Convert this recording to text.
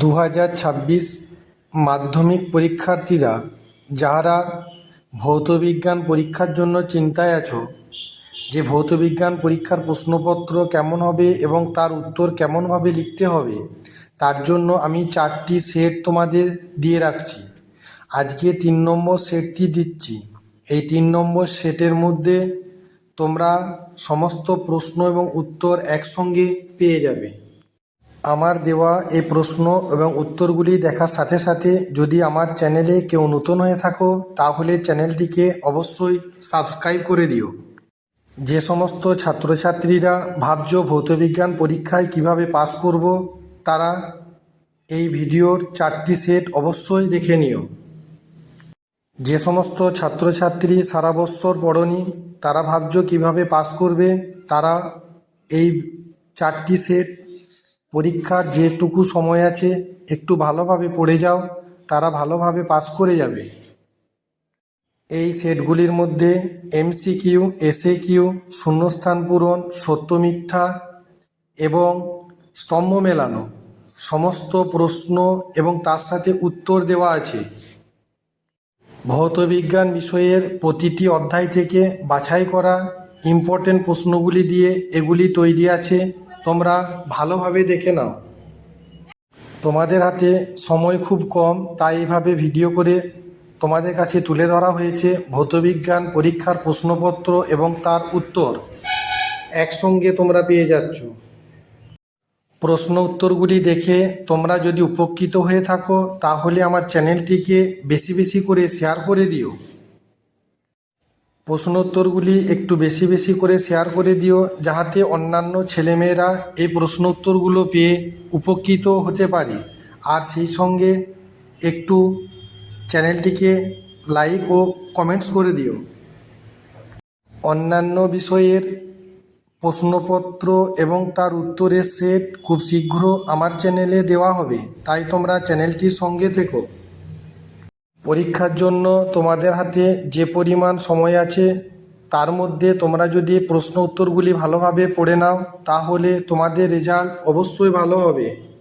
দু হাজার ছাব্বিশ মাধ্যমিক পরীক্ষার্থীরা যারা ভৌতবিজ্ঞান পরীক্ষার জন্য চিন্তায় আছো, যে ভৌতবিজ্ঞান পরীক্ষার প্রশ্নপত্র কেমন হবে এবং তার উত্তর কেমনভাবে লিখতে হবে, তার জন্য আমি চারটি সেট তোমাদের দিয়ে রাখছি। আজকে তিন নম্বর সেটটি দিচ্ছি। এই তিন নম্বর সেটের মধ্যে তোমরা সমস্ত প্রশ্ন এবং উত্তর একসঙ্গে পেয়ে যাবে। আমার দেওয়া এই প্রশ্ন এবং উত্তরগুলি দেখার সাথে সাথে যদি আমার চ্যানেলে কেউ নতুন হয়ে থাকো, তাহলে চ্যানেলটিকে অবশ্যই সাবস্ক্রাইব করে দিও। যে সমস্ত ছাত্রছাত্রীরা ভাবছ ভৌতবিজ্ঞান পরীক্ষায় কীভাবে পাস করব, তারা এই ভিডিওর চারটি সেট অবশ্যই দেখে নিও। যে সমস্ত ছাত্রছাত্রী সারা বৎসর পড়নি, তারা ভাবছ কীভাবে পাস করবে, তারা এই চারটি সেট পরীক্ষার যেটুকু সময় আছে, একটু ভালোভাবে পড়ে যাও, তারা ভালোভাবে পাস করে যাবে। এই সেটগুলির মধ্যে এমসিকিউ এসএ কিউ শূন্যস্থান পূরণ, সত্য মিথ্যা এবং স্তম্ভ মেলানো সমস্ত প্রশ্ন এবং তার সাথে উত্তর দেওয়া আছে। ভৌতবিজ্ঞান বিষয়ের প্রতিটি অধ্যায় থেকে বাছাই করা ইম্পর্টেন্ট প্রশ্নগুলি দিয়ে এগুলি তৈরি আছে। তোমরা ভালোভাবে দেখে নাও। তোমাদের হাতে সময় খুব কম, তাই এইভাবে ভিডিও করে তোমাদের কাছে তুলে ধরা হয়েছে ভৌতবিজ্ঞান পরীক্ষার প্রশ্নপত্র এবং তার উত্তর। একসঙ্গে তোমরা পেয়ে যাচ্ছ। প্রশ্ন উত্তরগুলি দেখে তোমরা যদি উপকৃত হয়ে থাকো, তাহলে আমার চ্যানেলটিকে বেশি বেশি করে শেয়ার করে দিও। প্রশ্ন উত্তরগুলি একটু বেশি বেশি করে শেয়ার করে দিও, যাহাতে অন্যান্য ছেলেমেয়েরা এই প্রশ্ন উত্তরগুলো পেয়ে উপকৃত হতে পারে। আর সেই সঙ্গে একটু চ্যানেলটিকে লাইক ও কমেন্টস করে দিও। অন্যান্য বিষয়ের প্রশ্নপত্র এবং তার উত্তরের সেট খুব শীঘ্র আমার চ্যানেলে দেওয়া হবে। তাই তোমরা চ্যানেলটির সঙ্গে থেকো। পরীক্ষার জন্য তোমাদের হাতে যে পরিমাণ সময় আছে, তার মধ্যে তোমরা যদি প্রশ্ন উত্তরগুলি ভালোভাবে পড়ে নাও, তাহলে তোমাদের রেজাল্ট অবশ্যই ভালো হবে।